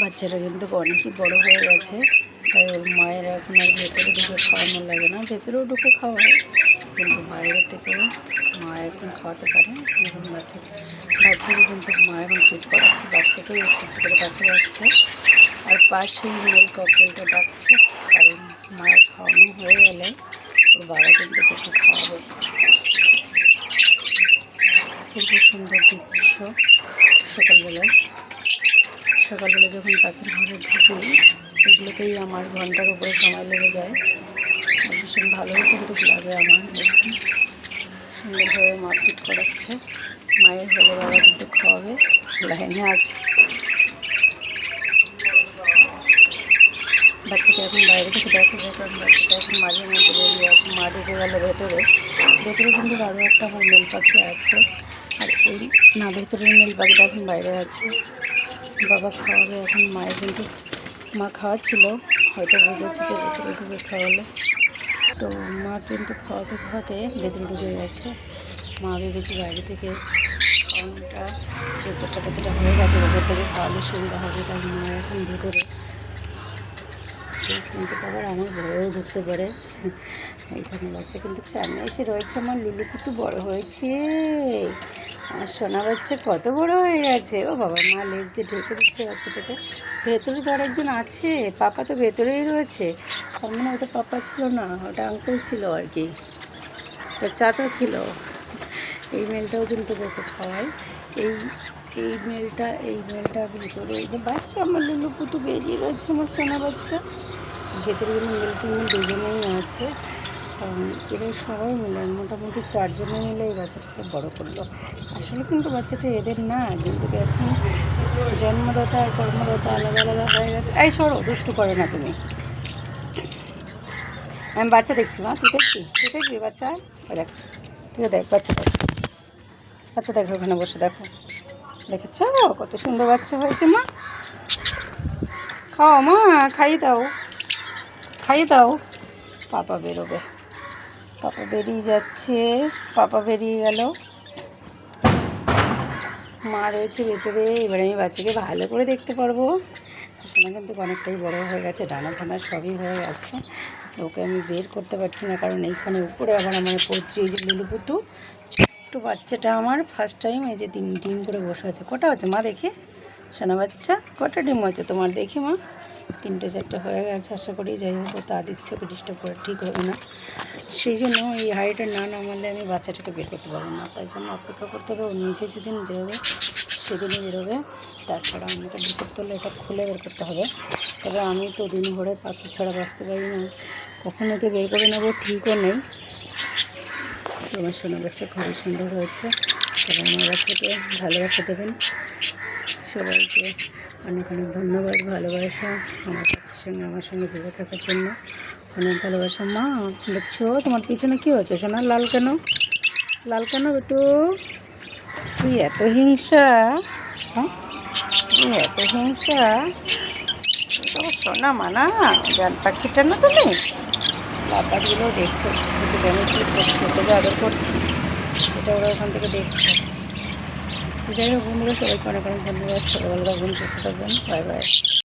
বাচ্চাটা কিন্তু অনেকই বড় হয়ে গেছে, তাই ওর মায়ের এখন আর ভেতরে ঢুকে খাওয়ানো লাগে না। ভেতরেও ঢুকে খাওয়া হয়, কিন্তু বাইরে থেকেও মা এখন খাওয়াতে পারে। এখন বাচ্চা বাচ্চাকে কিন্তু মা এখন ফিট করাচ্ছে, বাচ্চাকেও একটু একটু করে দেখা যাচ্ছে। আর পাশেই মেল ককটেলটা ডাকছে, কারণ মায়ের খাওয়ানো হয়ে গেলে ওর বাবা কিন্তু একটু খাওয়াবে খুবই সুন্দর দৃশ্য সকালবেলায় সকালবেলা যখন পাখির ঘরে ঢুকি, এগুলোতেই আমার ঘণ্টার উপরে সময় লেগে যায়। ভীষণ ভালোই কিন্তু লাগে আমার। সুন্দরভাবে মা ফিট করাচ্ছে। মায়ের হলে বাবা কিন্তু খাওয়াবে। লাইনে আছে। বাচ্চাকে এখন বাইরে থেকে দেখা কারণ বাচ্চাটা এখন মাঝে মধ্যে বেরিয়ে আসে। মা ঢুকে গেল ভেতরে। ভেতরে কিন্তু আরও একটা আমার মেল পাখি আছে। আর এই না ভেতরের মেল পাখিটা এখন বাইরে আছে। বাবা খাওয়াবে, এখন মায়ের কিন্তু মা খাওয়াচ্ছিল। হয়তো বুঝেছি যে ভেতরে ঢুকে খাওয়ালে। তো মা কিন্তু খাওয়াতে খাওয়াতে ভেতরে ঢুকে গেছে। মা ভেবেছি বাইরে থেকে খাওয়ানোটা যতটা ততটা হয়ে গেছে ভেতর থেকে খাওয়ালে সুবিধা হবে। তাই মা এখন ভেতরে কিন্তু আবার আমার বড়ও ঢুকতে পারে। এখানে বাচ্চা কিন্তু সামনে এসে রয়েছে। আমার লুলু কুটু বড় হয়েছে। আমার সোনা বাচ্চা কত বড় হয়ে গেছে। ও বাবা, মা লেজ দিয়ে ঢেকে দিচ্ছে বাচ্চাটাকে। ভেতরে তো আরেকজন আছে, পাপা তো ভেতরেই রয়েছে। তার মানে ওটা পাপা ছিল না, ওটা আঙ্কেল ছিল আর কি। ওটা চাচা ছিল। এই মেলটাও কিন্তু দেখে খাওয়াই এই এই মেলটা এই মেলটা ভেতরে এই যে বাচ্চা, আমার লুলু পুতু বেরিয়ে রয়েছে আমার সোনা বাচ্চা। ভেতরে মেল দুজনেই আছে। কারণ এরা সবাই মিলে, মোটামুটি চারজনে মিলে এই বাচ্চাটাকে বড় করল। আসলে কিন্তু বাচ্চাটা এদের না, কিন্তু এখন জন্মদাতা আর কর্মদাতা আলাদা আলাদা হয়ে গেছে। এই সরো, দুষ্টু করে না তুমি। আমি বাচ্চা দেখছি, মা, তুই দেখছি তুই দেখবি বাচ্চা? দেখ তুই দেখ, বাচ্চা দেখ। বাচ্চা দেখো ওখানে বসে, দেখো। দেখেছ? কত সুন্দর বাচ্চা হয়েছে, মা। খাও, মা, খাইয়ে দাও। খাইয়ে দাও। পাপা বেরোবে। পাপা বেরিয়ে যাচ্ছে। পাপা বেরিয়ে গেল। মা রয়েছে ভেতরে। এবার আমি বাচ্চাকে ভালো করে দেখতে পারব। সোনা কিন্তু অনেকটাই বড় হয়ে গেছে। ডানা ফানা সবই হয়ে গেছে। ওকে আমি বের করতে পারছি না, কারণ এইখানে উপরে আবার আমার পড়ছে এই যে লুলুপুতু। ছোট্ট বাচ্চাটা আমার। ফার্স্ট টাইম এই যে ডিম ডিম করে বসে আছে। কটা আছে মা দেখে? সোনা বাচ্চা, কটা ডিম আছে তোমার? দেখি মা। তিনটে চারটে হয়ে গেছে, আশা করি যাই হোক তা দিচ্ছে ডিস্টার্ব করে ঠিক হবে না। সেই জন্য এই হাড়িটা না নামালে আমি বাচ্চাটাকে বের করতে পারব না। তাই জন্য অপেক্ষা করতে হবে, ও নিজে যেদিন বেরোবে, সেদিনই বেরোবে। তারপরে আমাকে বের করতে হলে এটা খুলে বের করতে হবে। তবে আমি তো দিন ভরে পাখি ছাড়া বাঁচতে পারি না। কখন ওকে বের করে নেব? ঠিকও নেই। তোমার সোনা বাচ্চা খুবই সুন্দর হয়েছে। সবাই আমার বাচ্চাকে ভালোবাসা দেবেন। সবাইকে অনেক অনেক ধন্যবাদ, ভালোবাসা আমার সঙ্গে আমার সঙ্গে জুড়ে থাকার জন্য। অনেক ভালোবাসা। মা, দেখছ তোমার পিছনে কী হচ্ছে সোনা লাল কেন? লাল কেন একটু তুই এত হিংসা? হ্যাঁ? তুই এত হিংসা? সোনা মানা, জান পাখিটা না তুমি? লাপাটগুলো দেখছ যেন কী করছে আদর করছি, সেটা ওরা ওখান থেকে দেখছে। যাই হোক বন্ধুরা সবাইকে অনেক অনেক ধন্যবাদ সকালবেলা ঘুম সুস্থ থাকবেন। Bye bye.